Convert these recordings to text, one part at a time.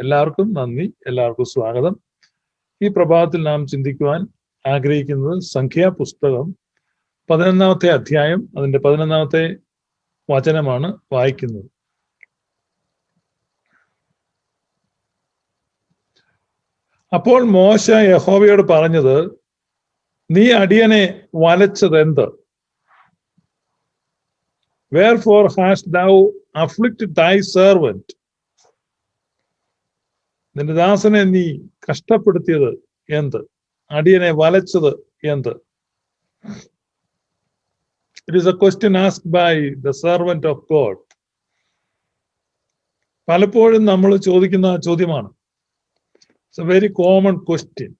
എല്ലാവർക്കും നന്ദി. എല്ലാവർക്കും സ്വാഗതം. ഈ പ്രഭാതത്തിൽ നാം ചിന്തിക്കുവാൻ ആഗ്രഹിക്കുന്നത് സംഖ്യാ പുസ്തകം പതിനൊന്നാമത്തെ അധ്യായം അതിന്റെ പതിനൊന്നാമത്തെ വചനമാണ് വായിക്കുന്നത്. അപ്പോൾ മോശ യഹോവയോട് പറഞ്ഞത് നീ അടിയനെ വലച്ചത് എന്ത്? Wherefore hast thou afflict thy servant നിന്റെ ദാസനെ നീ കഷ്ടപ്പെടുത്തിയത് എന്ത്? അടിയനെ വലച്ചത് എന്ത്? It is a question ask by the servant of God പലപ്പോഴും നമ്മൾ ചോദിക്കുന്ന ചോദ്യമാണ്. It's a very common question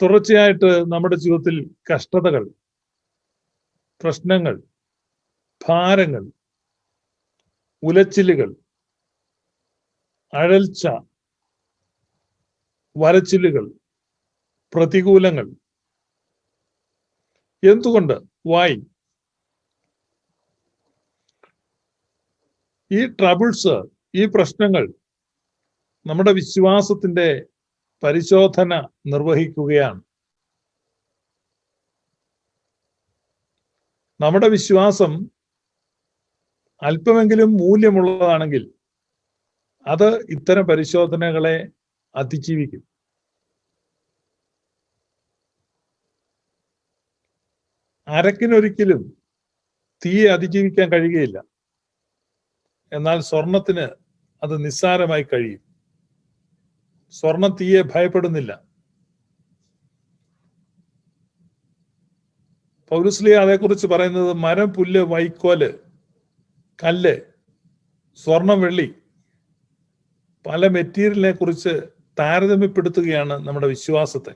തുടർച്ചയായിട്ട് നമ്മുടെ ജീവിതത്തിൽ കഷ്ടതകൾ പ്രശ്നങ്ങൾ ഭാരങ്ങൾ ഉലച്ചിലുകൾ അഴൽച്ച വരച്ചിലുകൾ പ്രതികൂലങ്ങൾ. എന്തുകൊണ്ട്? വായി ഈ ട്രബിൾസ് ഈ പ്രശ്നങ്ങൾ നമ്മുടെ വിശ്വാസത്തിന്റെ പരിശോധന നിർവഹിക്കുകയാണ്. നമ്മുടെ വിശ്വാസം അല്പമെങ്കിലും മൂല്യമുള്ളതാണെങ്കിൽ അത് ഇത്തരം പരിശോധനകളെ അതിജീവിക്കും. അരക്കിനൊരിക്കലും തീയെ അതിജീവിക്കാൻ കഴിയുകയില്ല. എന്നാൽ സ്വർണത്തിന് അത് നിസ്സാരമായി കഴിയും. സ്വർണം തീയെ ഭയപ്പെടുന്നില്ല. പൗരസ്ലി അതേക്കുറിച്ച് പറയുന്നത് മരം പുല്ല് വൈക്കോൽ കല്ല് സ്വർണം വെള്ളി പല മെറ്റീരിയലിനെ കുറിച്ച് താരതമ്യപ്പെടുത്തുകയാണ് നമ്മുടെ വിശ്വാസത്തെ.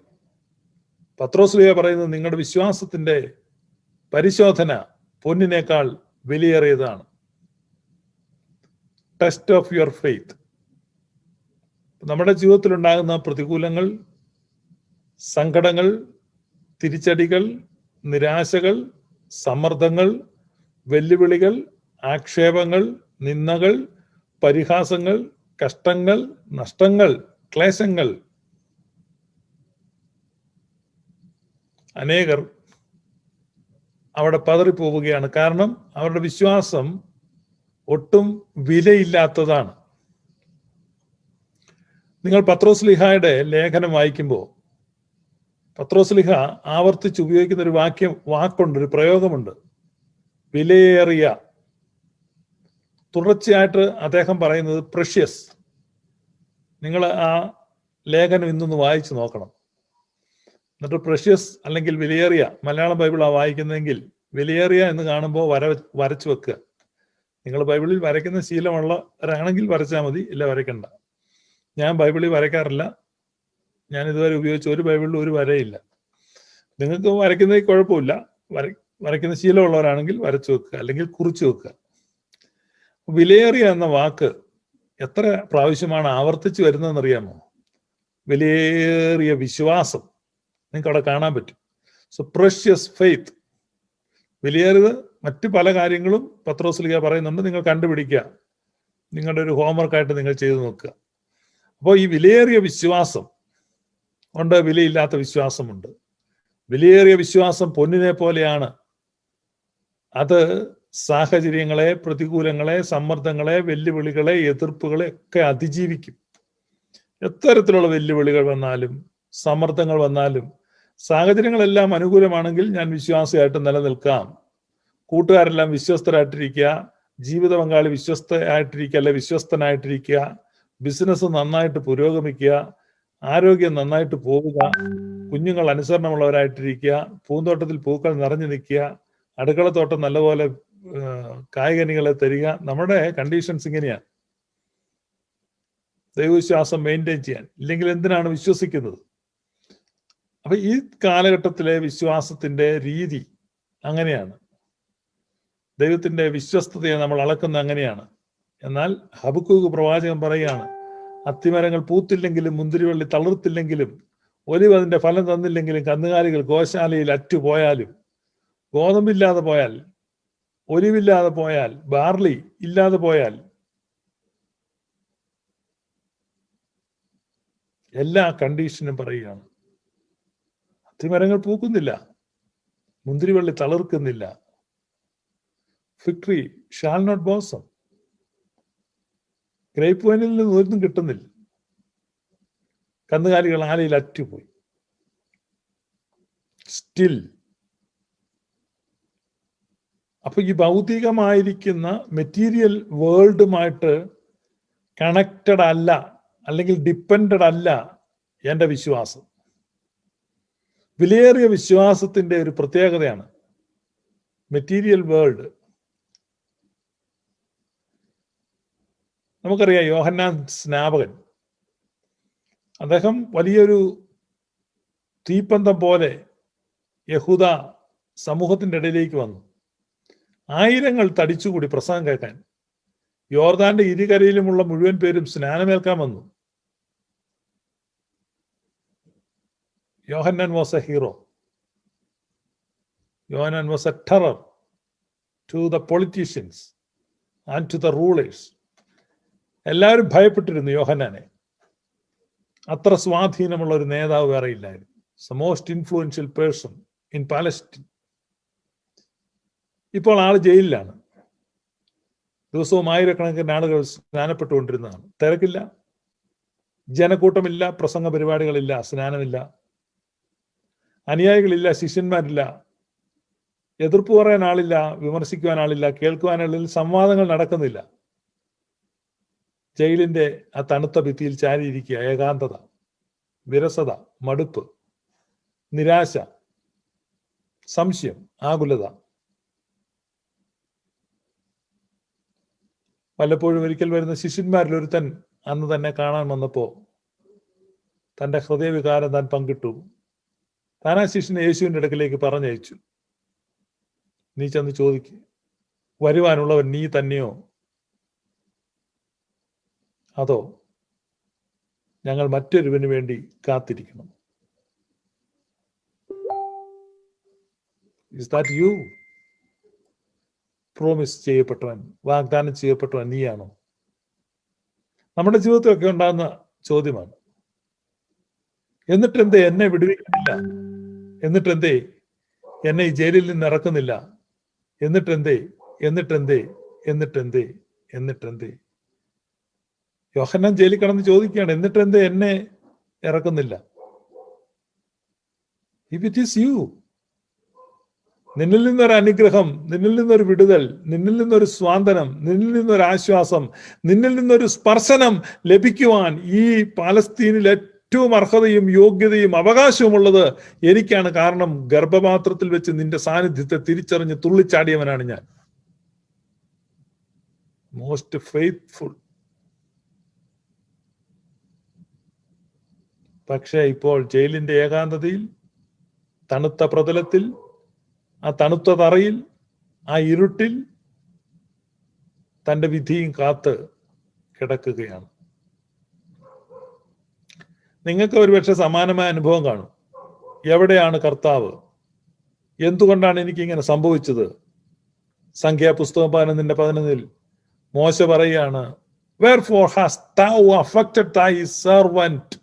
പത്രോസ്ലിയ പറയുന്നത് നിങ്ങളുടെ വിശ്വാസത്തിന്റെ പരിശോധന പൊന്നിനേക്കാൾ വിലയേറിയതാണ്. ടെസ്റ്റ് ഓഫ് യുവർ ഫെയ്ത്ത് നമ്മുടെ ജീവിതത്തിൽ ഉണ്ടാകുന്ന പ്രതികൂലങ്ങൾ സങ്കടങ്ങൾ തിരിച്ചടികൾ നിരാശകൾ സമ്മർദ്ദങ്ങൾ വെല്ലുവിളികൾ ആക്ഷേപങ്ങൾ നിന്ദകൾ പരിഹാസങ്ങൾ കഷ്ടങ്ങൾ നഷ്ടങ്ങൾ ക്ലേശങ്ങൾ. അനേകർ അവിടെ പതറിപ്പോവുകയാണ്. കാരണം അവരുടെ വിശ്വാസം ഒട്ടും വിലയില്ലാത്തതാണ്. നിങ്ങൾ പത്രോസ് ലിഹായുടെ ലേഖനം വായിക്കുമ്പോൾ പത്രോസ് ലിഹ ആവർത്തിച്ച് ഉപയോഗിക്കുന്ന ഒരു വാക്യം വാക്കുണ്ട് ഒരു പ്രയോഗമുണ്ട്. വിലയേറിയ തുടർച്ചയായിട്ട് അദ്ദേഹം പറയുന്നത് പ്രഷ്യസ് നിങ്ങൾ ആ ലേഖനം ഇന്നൊന്ന് വായിച്ചു നോക്കണം. എന്നിട്ട് പ്രഷ്യസ് അല്ലെങ്കിൽ വിലയേറിയ മലയാളം ബൈബിളാണ് വായിക്കുന്നതെങ്കിൽ വിലയേറിയ എന്ന് കാണുമ്പോൾ വര വരച്ചു വെക്കുക. നിങ്ങൾ ബൈബിളിൽ വരയ്ക്കുന്ന ശീലമുള്ളവരാണെങ്കിൽ വരച്ചാൽ മതി ഇല്ല വരയ്ക്കണ്ട. ഞാൻ ബൈബിളിൽ വരയ്ക്കാറില്ല. ഞാൻ ഇതുവരെ ഉപയോഗിച്ച ഒരു ബൈബിളിലും ഒരു വരയില്ല. നിങ്ങൾക്ക് വരയ്ക്കുന്നതിൽ കുഴപ്പമില്ല. വര വരയ്ക്കുന്ന ശീലമുള്ളവരാണെങ്കിൽ വരച്ചു വെക്കുക. അല്ലെങ്കിൽ കുറിച്ചു വെക്കുക. വിലയേറിയ എന്ന വാക്ക് എത്ര പ്രാവശ്യമാണ് ആവർത്തിച്ചു വരുന്നതെന്ന് അറിയാമോ വിലയേറിയ വിശ്വാസം നിങ്ങൾക്ക് അവിടെ കാണാൻ പറ്റും. സോ പ്രഷ്യസ് ഫെയ്ത്ത് വിലയേറിയത് മറ്റു പല കാര്യങ്ങളും പത്രോസ്ലിക പറയുന്നുണ്ട്. നിങ്ങൾ കണ്ടുപിടിക്കുക. നിങ്ങളുടെ ഒരു ഹോംവർക്കായിട്ട് നിങ്ങൾ ചെയ്തു നോക്കുക. അപ്പോൾ ഈ വിലയേറിയ വിശ്വാസം ഉണ്ട് വിലയില്ലാത്ത വിശ്വാസമുണ്ട്. വിലയേറിയ വിശ്വാസം പൊന്നിനെ പോലെയാണ്. അത് സാഹചര്യങ്ങളെ പ്രതികൂലങ്ങളെ സമ്മർദ്ദങ്ങളെ വെല്ലുവിളികളെ എതിർപ്പുകളെ ഒക്കെ അതിജീവിക്കും. എത്തരത്തിലുള്ള വെല്ലുവിളികൾ വന്നാലും സമ്മർദ്ദങ്ങൾ വന്നാലും സാഹചര്യങ്ങളെല്ലാം അനുകൂലമാണെങ്കിൽ ഞാൻ വിശ്വാസിയായിട്ട് നിലനിൽക്കാം. കൂട്ടുകാരെല്ലാം വിശ്വസ്തരായിട്ടിരിക്കുക ജീവിത പങ്കാളി വിശ്വസ്തയായിട്ടിരിക്കുക അല്ലെ വിശ്വസ്തനായിട്ടിരിക്കുക ബിസിനസ് നന്നായിട്ട് പുരോഗമിക്കുക ആരോഗ്യം നന്നായിട്ട് പോവുക കുഞ്ഞുങ്ങൾ അനുസരണമുള്ളവരായിട്ടിരിക്കുക പൂന്തോട്ടത്തിൽ പൂക്കൾ നിറഞ്ഞു നിൽക്കുക അടുക്കളത്തോട്ടം നല്ലപോലെ കായികനികളെ തരിക നമ്മുടെ കണ്ടീഷൻസ് ഇങ്ങനെയാണ് ദൈവവിശ്വാസം മെയിന്റെയിൻ ചെയ്യാൻ. ഇല്ലെങ്കിൽ എന്തിനാണ് വിശ്വസിക്കുന്നത്? അപ്പൊ ഈ കാലഘട്ടത്തിലെ വിശ്വാസത്തിന്റെ രീതി അങ്ങനെയാണ്. ദൈവത്തിന്റെ വിശ്വസ്തതയെ നമ്മൾ അളക്കുന്ന അങ്ങനെയാണ്. എന്നാൽ ഹബുക്കൂക്ക് പ്രവാചകൻ പറയുകയാണ് അത്തിമരങ്ങൾ പൂത്തില്ലെങ്കിലും മുന്തിരിവള്ളി തളർത്തില്ലെങ്കിലും ഒലിവ് അതിന്റെ ഫലം തന്നില്ലെങ്കിലും കന്നുകാലികൾ ഗോശാലയിൽ അറ്റുപോയാലും ഗോതമ്പില്ലാതെ പോയാൽ ഒലിവില്ലാതെ പോയാൽ ബാർലി ഇല്ലാതെ പോയാൽ എല്ലാ കണ്ടീഷനും പറയുകയാണ്. അത്തിമരങ്ങൾ പൂക്കുന്നില്ല മുന്തിരിവള്ളി തളിർക്കുന്നില്ല. Fig tree shall not blossom grape വൈനിൽ നിന്ന് ഒന്നും കിട്ടുന്നില്ല. കന്നുകാലികൾ ആലയിൽ അറ്റുപോയി. സ്റ്റിൽ അപ്പൊ ഈ ഭൗതികമായിരിക്കുന്ന മെറ്റീരിയൽ വേൾഡുമായിട്ട് കണക്റ്റഡ് അല്ല അല്ലെങ്കിൽ ഡിപ്പെൻഡഡ് അല്ല എന്റെ വിശ്വാസം. വിലയേറിയ വിശ്വാസത്തിന്റെ ഒരു പ്രത്യേകതയാണ് മെറ്റീരിയൽ വേൾഡ് നമുക്കറിയാം യോഹന്നാൻ സ്നാപകൻ. അദ്ദേഹം വലിയൊരു തീപ്പന്തം പോലെ യഹൂദ സമൂഹത്തിന്റെ ഇടയിലേക്ക് വന്നു. ആയിരങ്ങൾ തടിച്ചുകൂടി പ്രസംഗം കേൾക്കാൻ. യോർദാന്റെ ഇരുകരയിലുമുള്ള മുഴുവൻ പേരും സ്നാനമേൽക്കാൻ വന്നു. Yohannan was a hero. Yohannan was a terror to the politicians and to the rulers. എല്ലാവരും ഭയപ്പെട്ടിരുന്നു യോഹന്നാനെ. അത്ര സ്വാധീനമുള്ള ഒരു നേതാവ് വേറെ ഇല്ലായിരുന്നു. Most influential person in Palestine ഇപ്പോൾ ആൾ ജയിലിലാണ്. ദിവസവും ആയിരക്കണക്കിന് ആളുകൾ സ്നാനപ്പെട്ടുകൊണ്ടിരുന്നതാണ്. തിരക്കില്ല. ജനക്കൂട്ടമില്ല. പ്രസംഗ പരിപാടികളില്ല. സ്നാനമില്ല. അനുയായികളില്ല. ശിഷ്യന്മാരില്ല. എതിർപ്പ് പറയാൻ ആളില്ല. വിമർശിക്കുവാൻ ആളില്ല. കേൾക്കുവാൻ സംവാദങ്ങൾ നടക്കുന്നില്ല. ജയിലിന്റെ ആ തണുത്ത ഭിത്തിയിൽ ചാരിയിരിക്കുക ഏകാന്തത വിരസത മടുപ്പ് നിരാശ സംശയം ആകുലത. വല്ലപ്പോഴും ഒരിക്കൽ വരുന്ന ശിഷ്യന്മാരിൽ ഒരുത്തൻ അന്ന് തന്നെ കാണാൻ വന്നപ്പോ തന്റെ ഹൃദയവികാരം താൻ പങ്കിട്ടു. താൻ ആ ശിഷ്യനെ യേശുവിന്റെ അടുക്കലേക്ക് പറഞ്ഞയച്ചു. നീ ചെന്ന് ചോദിക്ക് വരുവാനുള്ളവൻ നീ തന്നെയോ? അതോ ഞങ്ങൾ മറ്റൊരുവന് വേണ്ടി കാത്തിരിക്കണം. ഇസ് ദാറ്റ് യു പ്രോമിസ് ചെയ്യപ്പെട്ടവൻ വാഗ്ദാനം ചെയ്യപ്പെട്ടവൻ നീയാണോ? നമ്മുടെ ജീവിതത്തിലൊക്കെ ഉണ്ടാകുന്ന ചോദ്യമാണ്. എന്നിട്ട് എന്തേ എന്നെ വിടുവിക്കുന്നില്ല? എന്നിട്ട് എന്തേ എന്നെ ഈ ജയിലിൽ നിന്ന് ഇറക്കുന്നില്ല? എന്നിട്ട് എന്തേ എന്നിട്ട് എന്തേ എന്നിട്ട് എന്തേ എന്നിട്ട് എന്തേ യോഹന്നാൻ ജയിലിൽ കിടന്ന് ചോദിക്കുകയാണ് എന്നിട്ട് എന്തേ എന്നെ ഇറക്കുന്നില്ല? ഇഫ് ഇറ്റ് ഈസ് യു നിന്നിൽ നിന്നൊരു അനുഗ്രഹം നിന്നിൽ നിന്നൊരു വിടുതൽ നിന്നിൽ നിന്നൊരു സ്വാന്തനം നിന്നിൽ നിന്നൊരു ആശ്വാസം നിന്നിൽ നിന്നൊരു സ്പർശനം ലഭിക്കുവാൻ ഈ പാലസ്തീനിൽ ഏറ്റവും അർഹതയും യോഗ്യതയും അവകാശവുമുള്ളത് എനിക്കാണ് കാരണം ഗർഭപാത്രത്തിൽ വെച്ച് നിന്റെ സാന്നിധ്യത്തെ തിരിച്ചറിഞ്ഞ് തുള്ളിച്ചാടിയവനാണ് ഞാൻ. മോസ്റ്റ് ഫെയ്ത്ത്ഫുൾ പക്ഷേ ഇപ്പോൾ ജയിലിന്റെ ഏകാന്തതയിൽ തണുത്ത പ്രതലത്തിൽ ആ തണുത്ത തറയിൽ ആ ഇരുട്ടിൽ തന്റെ വിധിയും കാത്ത് കിടക്കുകയാണ്. നിങ്ങൾക്ക് ഒരുപക്ഷെ സമാനമായ അനുഭവം കാണും. എവിടെയാണ് കർത്താവ്? എന്തുകൊണ്ടാണ് എനിക്ക് ഇങ്ങനെ സംഭവിച്ചത്? സംഖ്യാപുസ്തകം പതിനൊന്നിന്റെ പതിനൊന്നിൽ മോശ പറയുകയാണ് wherefore has affected thy servant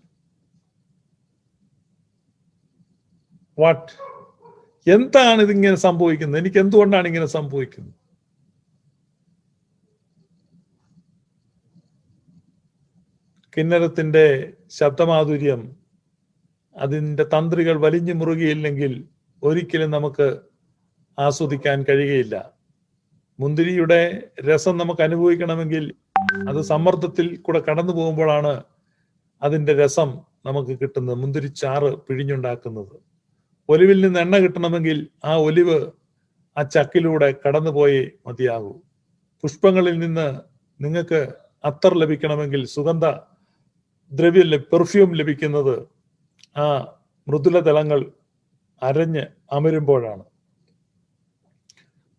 what എന്താണ് ഇതിങ്ങനെ സംഭവിക്കുന്നത്? എനിക്ക് എന്തുകൊണ്ടാണ് ഇങ്ങനെ സംഭവിക്കുന്നത്? കിന്നരത്തിന്റെ ശബ്ദമാധുര്യം അതിന്റെ തന്ത്രികൾ വലിഞ്ഞു മുറുകിയില്ലെങ്കിൽ ഒരിക്കലും നമുക്ക് ആസ്വദിക്കാൻ കഴിയുകയില്ല. മുന്തിരിയുടെ രസം നമുക്ക് അനുഭവിക്കണമെങ്കിൽ അത് സമ്മർദ്ദത്തിൽ കൂടെ കടന്നു പോകുമ്പോഴാണ് അതിന്റെ രസം നമുക്ക് കിട്ടുന്നത് മുന്തിരിച്ചാറ് പിഴിഞ്ഞുണ്ടാക്കുന്നത്. ഒലിവിൽ നിന്ന് എണ്ണ കിട്ടണമെങ്കിൽ ആ ഒലിവ് ആ ചക്കിലൂടെ കടന്നുപോയി മതിയാകൂ. പുഷ്പങ്ങളിൽ നിന്ന് നിങ്ങൾക്ക് അത്തർ ലഭിക്കണമെങ്കിൽ സുഗന്ധ ദ്രവ്യം പെർഫ്യൂം ലഭിക്കുന്നത് ആ മൃദുല തലങ്ങൾ അരഞ്ഞ് അമരുമ്പോഴാണ്.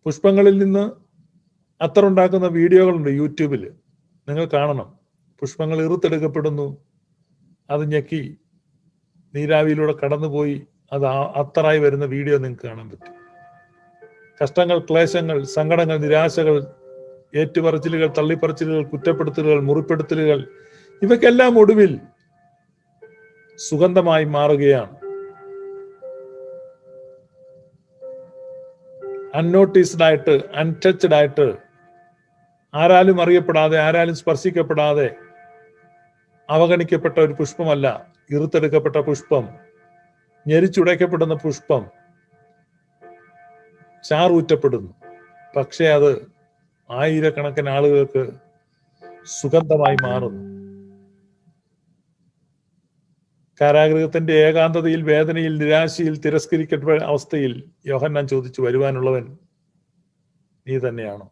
പുഷ്പങ്ങളിൽ നിന്ന് അത്തർ ഉണ്ടാക്കുന്ന വീഡിയോകളുണ്ട് യൂട്യൂബിൽ. നിങ്ങൾ കാണണം. പുഷ്പങ്ങൾ ഇറുത്തെടുക്കപ്പെടുന്നു. അത് ഞെക്കി നീരാവിയിലൂടെ കടന്നുപോയി അത് അത്തറായി വരുന്ന വീഡിയോ നിങ്ങൾക്ക് കാണാൻ പറ്റും. കഷ്ടങ്ങൾ ക്ലേശങ്ങൾ സങ്കടങ്ങൾ നിരാശകൾ ഏറ്റുപറച്ചിലുകൾ തള്ളിപ്പറച്ചിലുകൾ കുറ്റപ്പെടുത്തലുകൾ മുറിപ്പെടുത്തലുകൾ ഇവയ്ക്കെല്ലാം ഒടുവിൽ സുഗന്ധമായി മാറുകയാണ്. അൺനോട്ടീസ്ഡ് ആയിട്ട് അൺടച്ച്ഡ് ആയിട്ട് ആരാലും അറിയപ്പെടാതെ ആരാലും സ്പർശിക്കപ്പെടാതെ അവഗണിക്കപ്പെട്ട ഒരു പുഷ്പമല്ല ഇറുത്തെടുക്കപ്പെട്ട പുഷ്പം ഞെരിച്ചുടയ്ക്കപ്പെടുന്ന പുഷ്പം ചാറൂറ്റപ്പെടുന്നു. പക്ഷേ അത് ആയിരക്കണക്കിന് ആളുകൾക്ക് സുഗന്ധമായി മാറുന്നു. കാരാഗ്രഹത്തിന്റെ ഏകാന്തതയിൽ വേദനയിൽ നിരാശയിൽ തിരസ്കരിക്കപ്പെട്ട അവസ്ഥയിൽ യോഹന്നാൻ ചോദിച്ചു വരുവാനുള്ളവൻ നീ തന്നെയാണോ?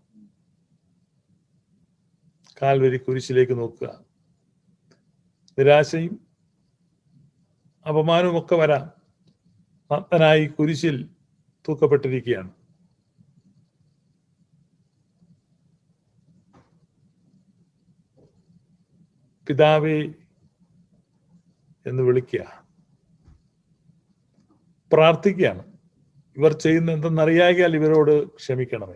കാൽവരി കുരിശിലേക്ക് നോക്കുക. നിരാശയും അപമാനവും ഒക്കെ വരാം. നഗ്നനായി കുരിശിൽ തൂക്കപ്പെട്ടിരിക്കുകയാണ്. പിതാവേ എന്ന് വിളിക്കുക. പ്രാർത്ഥിക്കുകയാണ്. ഇവർ ചെയ്യുന്ന എന്തെന്നറിയാകിയാൽ ഇവരോട് ക്ഷമിക്കണമേ.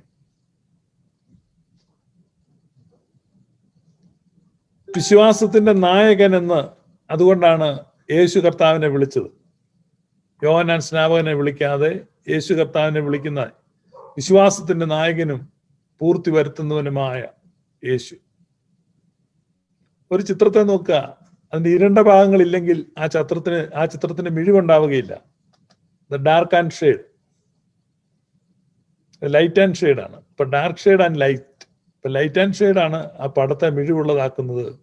വിശ്വാസത്തിന്റെ നായകൻ എന്ന് അതുകൊണ്ടാണ് യേശു കർത്താവിനെ വിളിച്ചത്. യോഹനാൻ സ്നാപകനെ വിളിക്കാതെ യേശു കർത്താവിനെ വിളിക്കുന്ന വിശ്വാസത്തിന്റെ നായകനും പൂർത്തി വരുത്തുന്നവനുമായ യേശു. ഒരു ചിത്രത്തെ നോക്കുക. അതിന്റെ ഇരണ്ട ഭാഗങ്ങളില്ലെങ്കിൽ ആ ചിത്രത്തിന് ആ ചിത്രത്തിന് മിഴിവുണ്ടാവുകയില്ല. The dark and shade light and shade ആണ്. ഇപ്പൊ ഡാർക്ക് ഷെയ്ഡ് ആൻഡ് ലൈറ്റ് ഇപ്പൊ ലൈറ്റ് ആൻഡ് ഷെയ്ഡ് ആണ് ആ പടത്തെ മിഴിവുള്ളതാക്കുന്നത്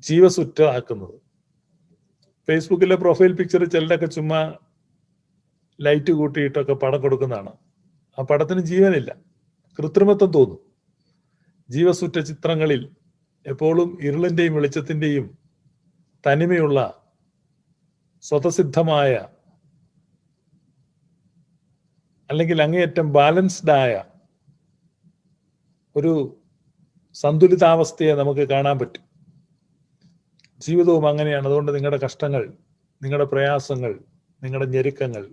ജീവസുറ്റതാക്കുന്നത്. ഫേസ്ബുക്കിലെ പ്രൊഫൈൽ പിക്ചർ ചിലരൊക്കെ ചുമ്മാ ലൈറ്റ് കൂട്ടിയിട്ടൊക്കെ പടം കൊടുക്കുന്നതാണ്. ആ പടത്തിന് ജീവനില്ല. കൃത്രിമത്വം തോന്നും. ജീവസുറ്റ ചിത്രങ്ങളിൽ എപ്പോഴും ഇരുളിന്റെയും വെളിച്ചത്തിന്റെയും തനിമയുള്ള സ്വതസിദ്ധമായ അല്ലെങ്കിൽ അങ്ങേയറ്റം ബാലൻസ്ഡ് ആയ ഒരു സന്തുലിതാവസ്ഥയെ നമുക്ക് കാണാൻ പറ്റും. ജീവിതവും അങ്ങനെയാണ്. അതുകൊണ്ട് നിങ്ങളുടെ കഷ്ടങ്ങൾ നിങ്ങളുടെ പ്രയാസങ്ങൾ നിങ്ങളുടെ ഞെരുക്കങ്ങൾ.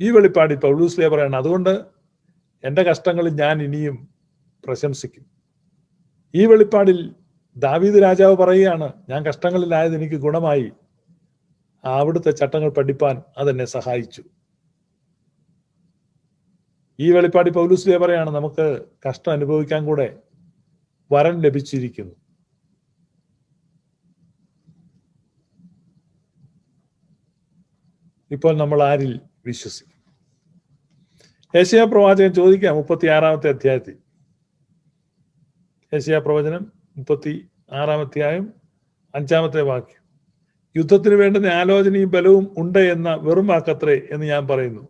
ഈ വെളിപ്പാടിൽ പൗലൂസ്ലിയ പറയണം അതുകൊണ്ട് എന്റെ കഷ്ടങ്ങൾ ഞാൻ ഇനിയും പ്രശംസിക്കും. ഈ വെളിപ്പാടിൽ ദാവീദ് രാജാവ് പറയുകയാണ് ഞാൻ കഷ്ടങ്ങളിലായത് എനിക്ക് ഗുണമായി. അവിടുത്തെ ചട്ടങ്ങൾ പഠിപ്പാൻ അതെന്നെ സഹായിച്ചു. ഈ വെളിപ്പാടി പൗലൂസ്ലേ പറയാണ് നമുക്ക് കഷ്ടം അനുഭവിക്കാൻ കൂടെ വരം ലഭിച്ചിരിക്കുന്നു. ഇപ്പോൾ നമ്മൾ ആരിൽ വിശ്വസിക്കും? ഏഷ്യ പ്രവാചകൻ ചോദിക്കാം മുപ്പത്തി ആറാമത്തെ അധ്യായത്തിൽ. ഏഷ്യ പ്രവചനം മുപ്പത്തി ആറാമധ്യായം അഞ്ചാമത്തെ വാക്യം. യുദ്ധത്തിന് വേണ്ടുന്ന ആലോചനയും ബലവും ഉണ്ട് എന്ന വെറും വാക്കത്രേ എന്ന് ഞാൻ പറയുന്നു.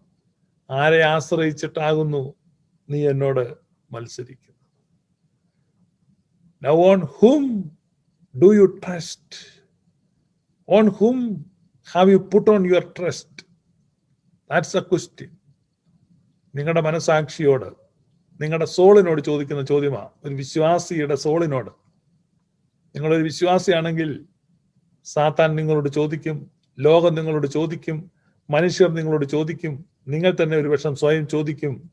ആരെ ആശ്രയിച്ചിട്ടാകുന്നു നീ എന്നോട് മത്സരിക്കുന്നു now on whom do you trust on whom have you put on your trust that's a question നിങ്ങളുടെ മനസാക്ഷിയോട് നിങ്ങളുടെ സോളിനോട് ചോദിക്കുന്ന ചോദ്യമാണ് ഒരു വിശ്വാസിയുടെ സോളിനോട്. നിങ്ങളൊരു വിശ്വാസിയാണെങ്കിൽ സാത്താൻ നിങ്ങളോട് ചോദിക്കും ലോകം നിങ്ങളോട് ചോദിക്കും മനുഷ്യർ നിങ്ങളോട് ചോദിക്കും നിങ്ങൾ തന്നെ ഒരു പക്ഷം സ്വയം ചോദിക്കും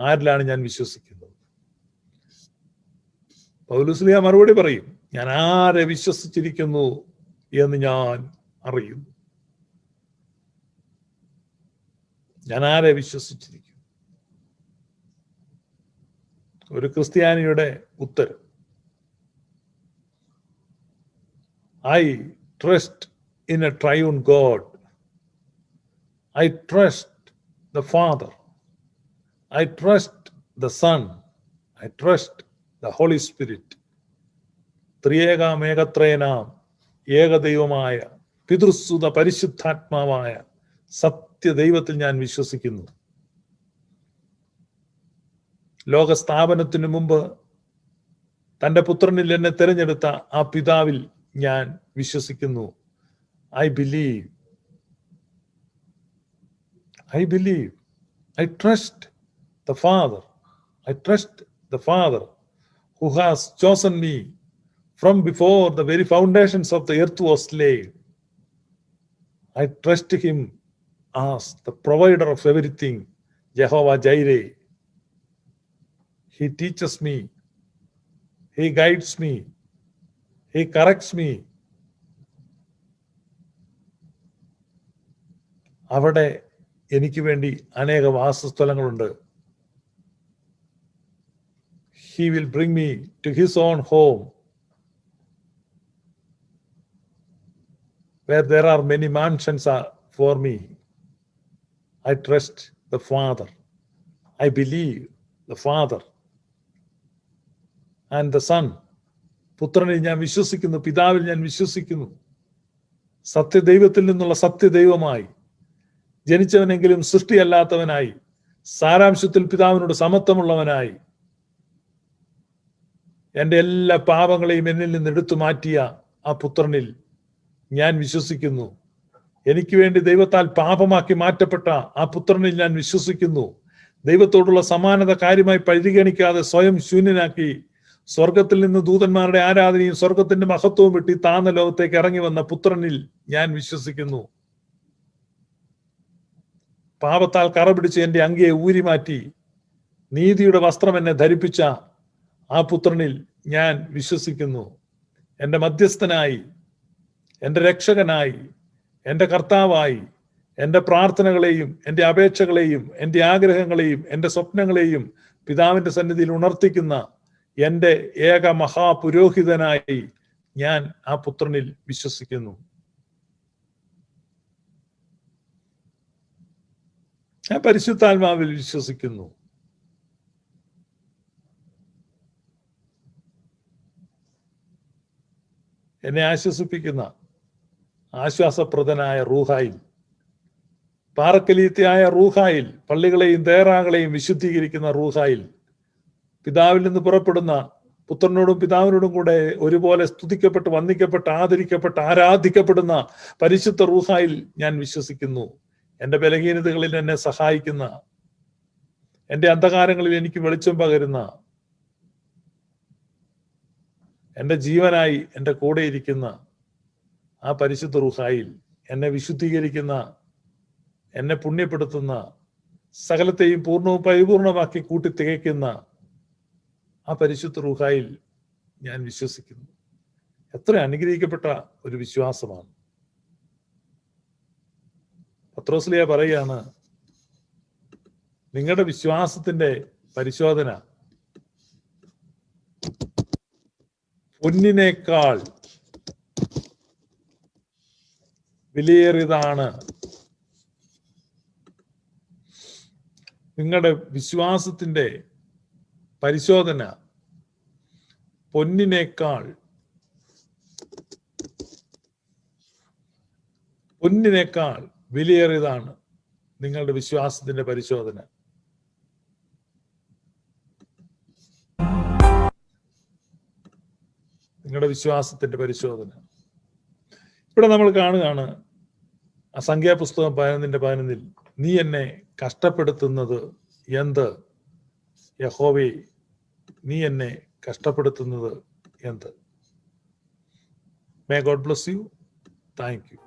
ആരിലാണ് ഞാൻ വിശ്വസിക്കുന്നത്? പൗലുസ്ലിയ മറുപടി പറയും ഞാൻ ആരെ വിശ്വസിച്ചിരിക്കുന്നു? എന്ന് ഞാൻ അറിയുന്നു. ഞാൻ ആരെ വിശ്വസിച്ചിരിക്കും. ഒരു ക്രിസ്ത്യാനിയുടെ ഉത്തരം. I trust in a triune God I trust the father I trust the son I trust the holy spirit ത്രിയേകാമേകത്രേനാം ഏകദൈവമായ പിതൃസുത പരിശുദ്ധാത്മാവായ സത്യദൈവത്തിൽ ഞാൻ വിശ്വസിക്കുന്നു. ലോകസ്ഥാപനത്തിനു മുമ്പ് തന്റെ പുത്രനിൽ എന്നെ തിരഞ്ഞെടുത്ത ആ പിതാവിൽ ഞാൻ വിശ്വസിക്കുന്നു. I believe I believe I trust the father I trust the father who has chosen me from before the very foundations of the earth was laid I trust him As the provider of everything Jehovah Jireh He teaches me. He guides me. He corrects me. അവിടെ എനിക്ക് വേണ്ടി അനേക വാസസ്ഥലങ്ങളുണ്ട് he will bring me to his own home where there are many mansions are for me. I trust the Father. I believe the Father and the Son. പുത്രനിൽ ഞാൻ വിശ്വസിക്കുന്നു പിതാവിൽ ഞാൻ വിശ്വസിക്കുന്നു. സത്യദൈവത്തിൽ നിന്നുള്ള സത്യദൈവമായി. ജനിച്ചവനെങ്കിലും സൃഷ്ടിയല്ലാത്തവനായി. സാരാംശത്തിൽ പിതാവിനോട് സമത്വമുള്ളവനായി. എന്റെ എല്ലാ പാപങ്ങളെയും എന്നിൽ നിന്ന് എടുത്തു മാറ്റിയ ആ പുത്രനിൽ ഞാൻ വിശ്വസിക്കുന്നു. എനിക്ക് വേണ്ടി ദൈവത്താൽ പാപമാക്കി മാറ്റപ്പെട്ട ആ പുത്രനിൽ ഞാൻ വിശ്വസിക്കുന്നു. ദൈവത്തോടുള്ള സമാനത കാര്യമായി പരിഗണിക്കാതെ സ്വയം ശൂന്യനാക്കി സ്വർഗത്തിൽ നിന്ന് ദൂതന്മാരുടെ ആരാധനയും സ്വർഗത്തിന്റെ മഹത്വവും വിട്ടി താന്ന ലോകത്തേക്ക് ഇറങ്ങി വന്ന പുത്രനിൽ ഞാൻ വിശ്വസിക്കുന്നു. പാപത്താൽ കറ പിടിച്ച് എന്റെ അങ്കിയെ ഊരിമാറ്റി നീതിയുടെ വസ്ത്രം എന്നെ ധരിപ്പിച്ച ആ പുത്രനിൽ ഞാൻ വിശ്വസിക്കുന്നു. എന്റെ മധ്യസ്ഥനായി എന്റെ രക്ഷകനായി എന്റെ കർത്താവായി എന്റെ പ്രാർത്ഥനകളെയും എന്റെ അപേക്ഷകളെയും എന്റെ ആഗ്രഹങ്ങളെയും എന്റെ സ്വപ്നങ്ങളെയും പിതാവിന്റെ സന്നിധിയിൽ ഉണർത്തിക്കുന്ന എന്റെ ഏക മഹാപുരോഹിതനായി ഞാൻ ആ പുത്രനിൽ വിശ്വസിക്കുന്നു. ഞാൻ പരിശുദ്ധാത്മാവിൽ വിശ്വസിക്കുന്നു. എന്നെ ആശ്വസിപ്പിക്കുന്ന ആശ്വാസപ്രദനായ റൂഹായിൽ. പാറക്കലീത്തിയായ റൂഹായിൽ പള്ളികളെയും തേറാകളെയും വിശുദ്ധീകരിക്കുന്ന റൂഹായിൽ. പിതാവിൽ നിന്ന് പുറപ്പെടുന്ന പുത്രനോടും പിതാവിനോടും കൂടെ ഒരുപോലെ സ്തുതിക്കപ്പെട്ട് വന്ദിക്കപ്പെട്ട് ആദരിക്കപ്പെട്ട് ആരാധിക്കപ്പെടുന്ന പരിശുദ്ധ റൂഹായിൽ ഞാൻ വിശ്വസിക്കുന്നു. എന്റെ ബലഹീനതകളിൽ എന്നെ സഹായിക്കുന്ന എന്റെ അന്ധകാരങ്ങളിൽ എനിക്ക് വെളിച്ചം പകരുന്ന എന്റെ ജീവനായി എന്റെ കൂടെ ഇരിക്കുന്ന ആ പരിശുദ്ധ റുഹായിൽ എന്നെ വിശുദ്ധീകരിക്കുന്ന എന്നെ പുണ്യപ്പെടുത്തുന്ന സകലത്തെയും പൂർണവും പരിപൂർണമാക്കി കൂട്ടി തികയ്ക്കുന്ന ആ പരിശുദ്ധ റുഹായിൽ ഞാൻ വിശ്വസിക്കുന്നു. എത്ര അനുഗ്രഹിക്കപ്പെട്ട ഒരു വിശ്വാസമാണ്. പത്രോസ്ലിയ പറയാണ് നിങ്ങളുടെ വിശ്വാസത്തിന്റെ പരിശോധന പൊന്നിനേക്കാൾ വിലയേറിയതാണ്. നിങ്ങളുടെ വിശ്വാസത്തിന്റെ പരിശോധന പൊന്നിനേക്കാൾ പൊന്നിനേക്കാൾ വിലയേറിയതാണ് നിങ്ങളുടെ വിശ്വാസത്തിന്റെ പരിശോധന. നിങ്ങളുടെ വിശ്വാസത്തിന്റെ പരിശോധന. ഇവിടെ നമ്മൾ കാണുകയാണ് സംഖ്യാപുസ്തകം പതിനൊന്നിന്റെ പതിനൊന്നിൽ നീ എന്നെ കഷ്ടപ്പെടുത്തുന്നത് എന്ത്? യഹോവേ നീ എന്നെ കഷ്ടപ്പെടുത്തുന്നത് എന്ത്? May God bless you thank you